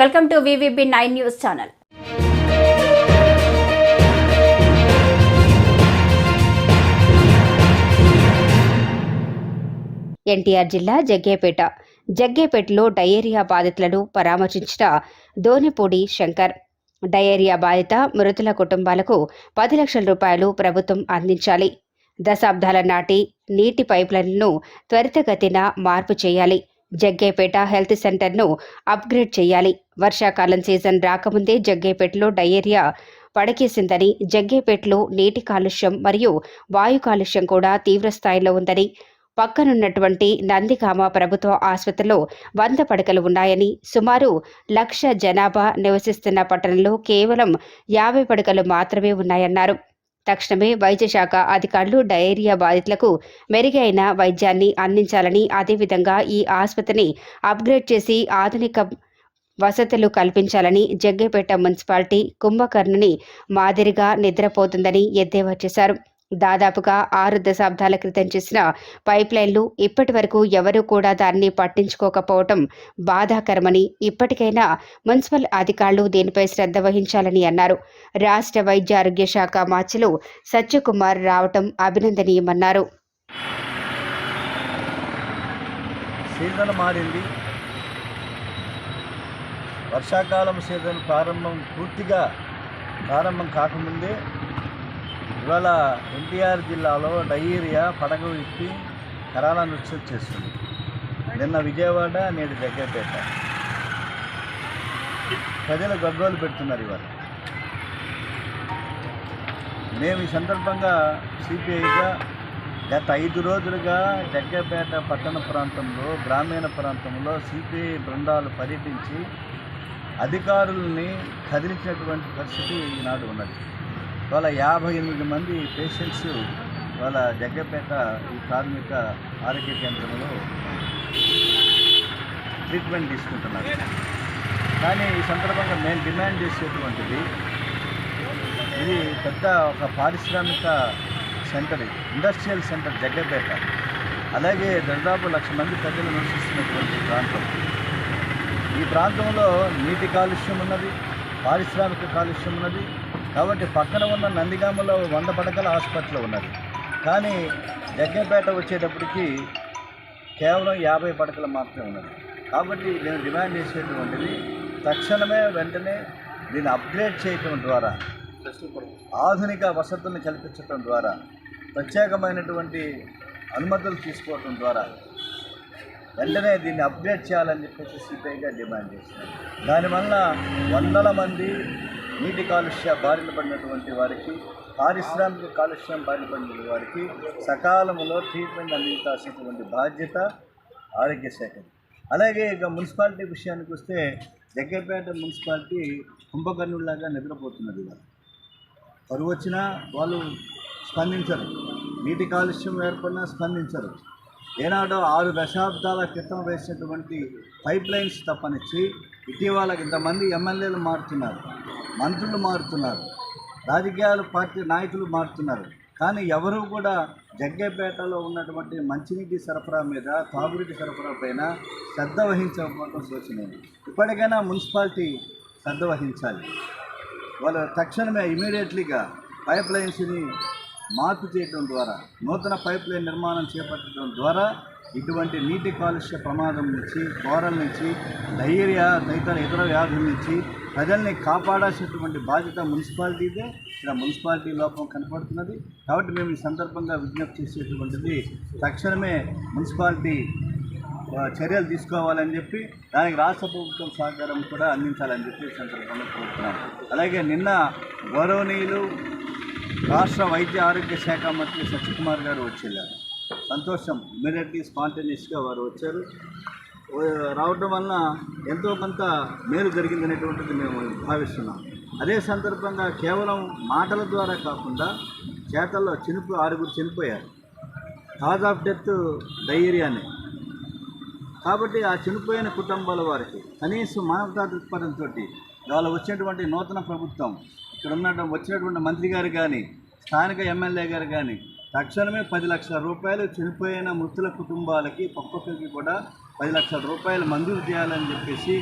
Welcome to VVB nine news channel. NTR జిల్లా Jaggepeta. జగ్గేపేటలో diarrhoea బాధితులను పరామర్శించిన Donipudi Shankar. Diarrhoea బాధిత మృతుల కుటుంబాలకు పది లక్షల రూపాయలు ప్రభుత్వం అందించాలి. దశాబ్దాల నాటి నీటి పైప్లైన్లను త్వరితగతిన మార్పు చేయాలి. జగ్గేపేట హెల్త్ సెంటర్ను అప్గ్రేడ్ చేయాలి. వర్షాకాలం సీజన్ రాకముందే జగ్గేపేటలో డయేరియా పడకేసిందని జగ్గేపేటలో నీటి కాలుష్యం మరియు వాయు కాలుష్యం కూడా తీవ్రస్థాయిలో ఉందని పక్కనున్నటువంటి నందిగామ ప్రభుత్వ ఆసుపత్రిలో వంద పడకలు ఉన్నాయని సుమారు లక్ష జనాభా నివసిస్తున్న పట్టణంలో కేవలం యాభై పడకలు మాత్రమే ఉన్నాయన్నారు. తక్షణమే వైద్యశాఖ అధికారులు డయేరియా బాధితులకు మెరుగైన వైద్యాన్ని అందించాలని అదేవిధంగా ఈ ఆసుపత్రిని అప్గ్రేడ్ చేసి ఆధునిక వసతులు కల్పించాలని జగ్గేపేట మున్సిపాలిటీ కుంభకర్ణుని మాదిరిగా నిద్రపోతుందని ఎద్దేవా చేశారు. దాదాపుగా ఆరు దశాబ్దాల క్రితం చేసిన పైప్ లైన్లు ఇప్పటి వరకు ఎవరూ కూడా దాన్ని పట్టించుకోకపోవటం బాధాకరమని ఇప్పటికైనా మున్సిపల్ అధికారులు దీనిపై శ్రద్ధ వహించాలని అన్నారు. రాష్ట్ర వైద్య ఆరోగ్య శాఖ మార్చిలు సత్యకుమార్ రావటం అభినందనీయమన్నారు. సీజన్ మారింది. వర్షాకాలం సీజన్ ప్రారంభం పూర్తిగా ప్రారంభం కాకముందే ఇవాళ ఎన్టీఆర్ జిల్లాలో డయేరియా పడగ విప్పి కరాల నృత్యం చేస్తుంది. నిన్న విజయవాడ నేడు జగ్గపేట ప్రజలు గగ్గోలు పెడుతున్నారు ఇవాళ. మేము ఈ సందర్భంగా సిపిఐగా గత ఐదు రోజులుగా జగ్గపేట పట్టణ ప్రాంతంలో గ్రామీణ ప్రాంతంలో సిపిఐ బృందాలు పర్యటించి అధికారుల్ని కదిలించినటువంటి పరిస్థితి ఈనాడు ఉన్నది. వాళ్ళ యాభై ఎనిమిది మంది పేషెంట్స్ వాళ్ళ జగ్గపేట ఈ ప్రాథమిక ఆరోగ్య కేంద్రంలో ట్రీట్మెంట్ తీసుకుంటున్నారు. కానీ ఈ సందర్భంగా మేము డిమాండ్ చేసేటువంటిది ఇది పెద్ద ఒక పారిశ్రామిక సెంటర్ ఇండస్ట్రియల్ సెంటర్ జగ్గపేట అలాగే దాదాపు లక్ష మంది ప్రజలు నివసిస్తున్నటువంటి ప్రాంతం. ఈ ప్రాంతంలో నీటి కాలుష్యం ఉన్నది పారిశ్రామిక కాలుష్యం ఉన్నది కాబట్టి పక్కన ఉన్న నందిగామలో వంద పడకల ఆసుపత్రిలో ఉన్నది. కానీ జగ్గంపేట వచ్చేటప్పటికి కేవలం యాభై పడకలు మాత్రమే ఉన్నది. కాబట్టి నేను డిమాండ్ చేసేటువంటిది తక్షణమే వెంటనే దీన్ని అప్గ్రేడ్ చేయటం ద్వారా ఆధునిక వసతుల్ని కల్పించడం ద్వారా ప్రత్యేకమైనటువంటి అనుమతులు తీసుకోవడం ద్వారా వెంటనే దీన్ని అప్గ్రేడ్ చేయాలని చెప్పేసి సిపిఐగా డిమాండ్ చేస్తున్నాను దానివల్ల వందల మంది నీటి కాలుష్య బారిన పడినటువంటి వారికి పారిశ్రామిక కాలుష్యం బారిన పడిన వారికి సకాలంలో ట్రీట్మెంట్ అందించాల్సినటువంటి బాధ్యత ఆరోగ్య శాఖది అలాగే ఇక మున్సిపాలిటీ విషయానికి వస్తే జగ్గపేట మున్సిపాలిటీ కుంభకర్ణుల్లాగా నిద్రపోతున్నది ఇవాళ. కరువు వచ్చినా వాళ్ళు స్పందించరు. నీటి కాలుష్యం ఏర్పడినా స్పందించరు. ఏనాడో ఆరు దశాబ్దాల క్రితం వేసినటువంటి పైప్ లైన్స్ తప్పనిచ్చి ఇటీవల ఇంతమంది ఎమ్మెల్యేలు మారుతున్నారు మంత్రులు మారుతున్నారు రాజకీయాలు పార్టీ నాయకులు మారుతున్నారు. కానీ ఎవరు కూడా జగ్గేపేటలో ఉన్నటువంటి మంచినీటి సరఫరా మీద తాగునీటి సరఫరా పైన శ్రద్ధ వహించకపోవడం శోచనీయం ఇప్పటికైనా మున్సిపాలిటీ శ్రద్ధ వహించాలి. వాళ్ళు తక్షణమే ఇమీడియట్లీగా పైప్ లైన్స్ని మార్పు చేయడం ద్వారా నూతన పైప్ లైన్ నిర్మాణం చేపట్టడం ద్వారా ఇటువంటి నీటి కాలుష్య ప్రమాదం నుంచి కోరల నుంచి డయేరియా తదితర ఇతర వ్యాధుల నుంచి ప్రజల్ని కాపాడాల్సినటువంటి బాధ్యత మున్సిపాలిటీదే. ఇక్కడ మున్సిపాలిటీ లోపం కనపడుతున్నది. కాబట్టి మేము ఈ సందర్భంగా విజ్ఞప్తి చేసేటువంటిది తక్షణమే మున్సిపాలిటీ చర్యలు తీసుకోవాలని చెప్పి దానికి రాష్ట్ర ప్రభుత్వం సహకారం కూడా అందించాలని చెప్పి సందర్భంగా కోరుతున్నాం. అలాగే నిన్న గౌరవనీయులు రాష్ట్ర వైద్య ఆరోగ్య శాఖ మంత్రి సత్యకుమార్ గారు వచ్చేళ్ళారు సంతోషం. ఇమీడియట్లీ స్పాంటేనియస్గా వారు వచ్చారు. రావడం వలన ఎంతో కొంత మేలు జరిగిందనేటువంటిది మేము భావిస్తున్నాం. అదే సందర్భంగా కేవలం మాటల ద్వారా కాకుండా చేతల్లో చినుపు ఆరుగురు చనిపోయారు. కాజ్ ఆఫ్ డెత్ డయేరియానే. కాబట్టి ఆ చనిపోయిన కుటుంబాల వారికి కనీసం మానవతా దృక్పథంతో వాళ్ళు వచ్చినటువంటి నూతన ప్రభుత్వం ఇక్కడ ఉన్న వచ్చినటువంటి మంత్రి గారు కానీ స్థానిక ఎమ్మెల్యే గారు కానీ తక్షణమే పది లక్షల రూపాయలు చనిపోయిన మృతుల కుటుంబాలకి ఒక్కొక్కరికి కూడా పది లక్షల రూపాయలు మంజూరు చేయాలని చెప్పేసి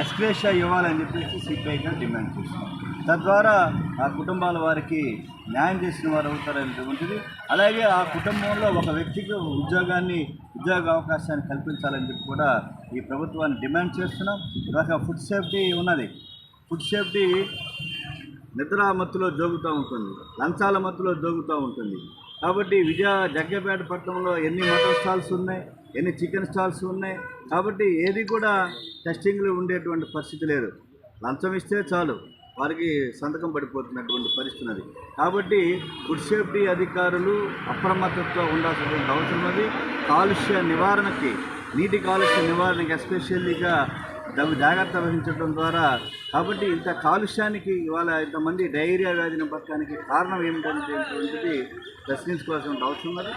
ఎక్స్గ్రేషియా ఇవ్వాలని చెప్పేసి సిపిఐగా డిమాండ్ చేస్తున్నాం తద్వారా ఆ కుటుంబాల వారికి న్యాయం చేసిన వారు అవుతారనేటువంటిది. అలాగే ఆ కుటుంబంలో ఒక వ్యక్తికి ఉద్యోగాన్ని ఉద్యోగ అవకాశాన్ని కల్పించాలని చెప్పి కూడా ఈ ప్రభుత్వాన్ని డిమాండ్ చేస్తున్నాం. ఇవాళ ఫుడ్ సేఫ్టీ ఉన్నది. ఫుడ్ సేఫ్టీ నిద్రా మత్తులో జోగుతూ ఉంటుంది. లంచాల మత్తులో జోగుతూ ఉంటుంది. కాబట్టి విజయ జగ్గపేట పట్టణంలో ఎన్ని మటన్ స్టాల్స్ ఉన్నాయి? ఎన్ని చికెన్ స్టాల్స్ ఉన్నాయి? కాబట్టి ఏది కూడా టెస్టింగ్లు ఉండేటువంటి పరిస్థితి లేదు. లంచం ఇస్తే చాలు. వారికి సంతకం పడిపోతున్నటువంటి పరిస్థితి ఉన్నది. కాబట్టి ఫుడ్ సేఫ్టీ అధికారులు అప్రమత్తతో ఉండాల్సినటువంటి అవసరం ఉన్నది. కాలుష్య నివారణకి నీటి కాలుష్య నివారణకి ఎస్పెషల్లీగా జాగ్రత్త వహించడం ద్వారా. కాబట్టి ఇంత కాలుష్యానికి ఇవాళ ఇంతమంది డైరియా వ్యాధిని పట్టడానికి కారణం ఏమిటనేటువంటిది ప్రశ్నించుకోవాల్సిన అవసరం ఉన్నది.